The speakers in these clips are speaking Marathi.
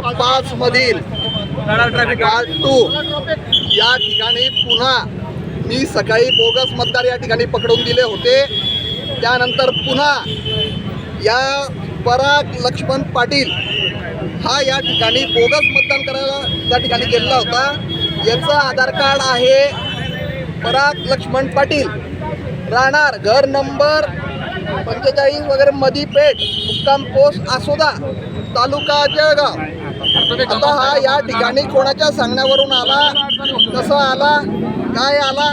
पाच मधील पार्ट टू या ठिकाणी पुन्हा मी सकाळी बोगस मतदार या ठिकाणी पकडून दिले होते. त्यानंतर पुन्हा या पराग लक्ष्मण पाटील हा या ठिकाणी बोगस मतदान करायला त्या ठिकाणी गेलेला होता. याचं आधार कार्ड आहे पराग लक्ष्मण पाटील. राहणार घर नंबर पंचेचाळीस वगैरे मधीपेठ मुक्काम पोस्ट आसोदा तालुका जळगाव. आता हा या ठिकाणी कोणाच्या सांगण्यावरून आला? कसा आला? काय आला?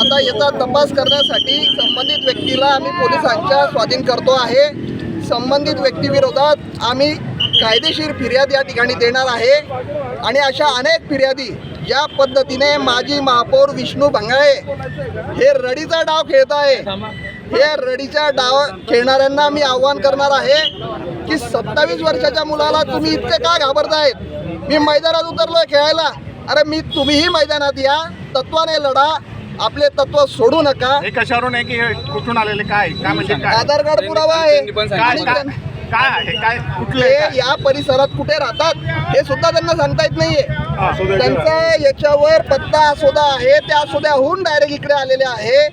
आता याचा तपास करण्यासाठी संबंधित व्यक्तीला आम्ही पोलिसांच्या स्वाधीन करतो आहे. संबंधित व्यक्तीविरोधात आम्ही कायदेशीर फिर्याद या ठिकाणी देणार आहे. आणि अशा अनेक फिर्यादी ज्या पद्धतीने माजी महापौर विष्णू भंगाळे हे रडीचा डाव खेळत आहे. हे रडीच्या डाव खेळणाऱ्यांना मी आव्हान करणार आहे. की सत्तावीस वर्षाच्या मुलाला तुम्ही इतके का घाबरतायत मी मैदानात उतरलोय खेळायला. अरे मी तुम्हीही मैदानात या. तत्वाने लढा. आपले तत्व सोडू नका. हे कशावरून आहे की हे कुठून आलेले? काय? काय म्हणजे काय? आधार कार्ड पुरावा आहे. आणि काय आहे? काय कुठले ते या परिसरात कुठे राहतात हे सुद्धा त्यांना सांगता येत नाहीये. त्यांचा याच्यावर पत्ता असोदा आहे त्या असोद्याहून डायरेक्ट इकडे आलेले आहे.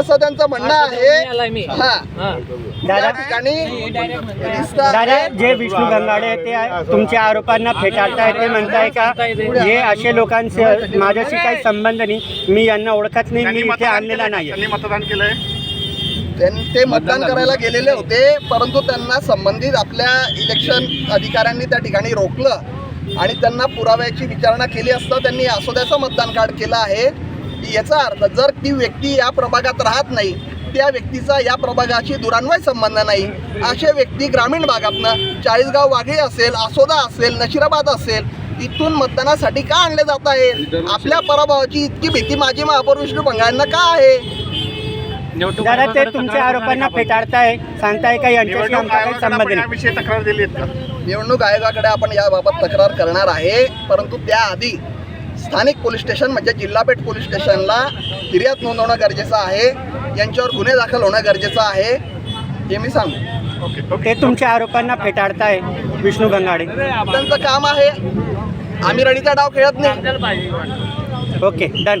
असं त्यांचं म्हणणं आहे. हा. त्या ठिकाणी दिसतं दादा आहे. जे विष्णू गंगाडे ते तुमच्या आरोपांना फेटाळताय ते म्हणताय का? हे असे लोकांचे माझ्याशी काही संबंध नाही. मी यांना ओळखत नाही मी इथे आणलेला? नाही त्यांनी मतदान केलंय? ते मतदान करायला गेलेले होते परंतु त्यांना संबंधित आपल्या इलेक्शन अधिकाऱ्यांनी त्या ठिकाणी रोखलं आणि त्यांना पुराव्याची विचारणा केली असता त्यांनी असोद्याचं मतदान कार्ड केलं आहे. याचा अर्थ जर ती व्यक्ती या प्रभागात राहत नाही त्या व्यक्तीचा या प्रभागाशी दुरान्वय संबंध नाही. असे व्यक्ती ग्रामीण भागातनं चाळीसगाव वाघे असेल आसोदा असेल नशिराबाद असेल इथून मतदानासाठी का आणले जात आहे? आपल्या पराभवाची इतकी भीती माझी महापौर विष्णू भंगारांना का आहे? दादा ते तुमच्या आरोपांना फेटाळताय सांगताय का यांच्याशी आमचा काही संबंध आपण नाही? याविषयी तक्रार दिली आहेत का? निवडणूक आयोगाकडे आपण याबाबत तक्रार करणार आहे परंतु त्याआधी स्थानिक पोलीस स्टेशन म्हणजे जिल्हापेठ पोलीस स्टेशनला फिर्याद नोंदवणं गरजेचं आहे यांच्यावर गुन्हे दाखल होणं गरजेचं आहे हे मी सांगू. Okay okay. ते तुमच्या आरोपांना फेटाळताय विष्णू गंगाडे. त्यांचं काम आहे आम्ही रडीचा डाव खेळत नाही. Okay done.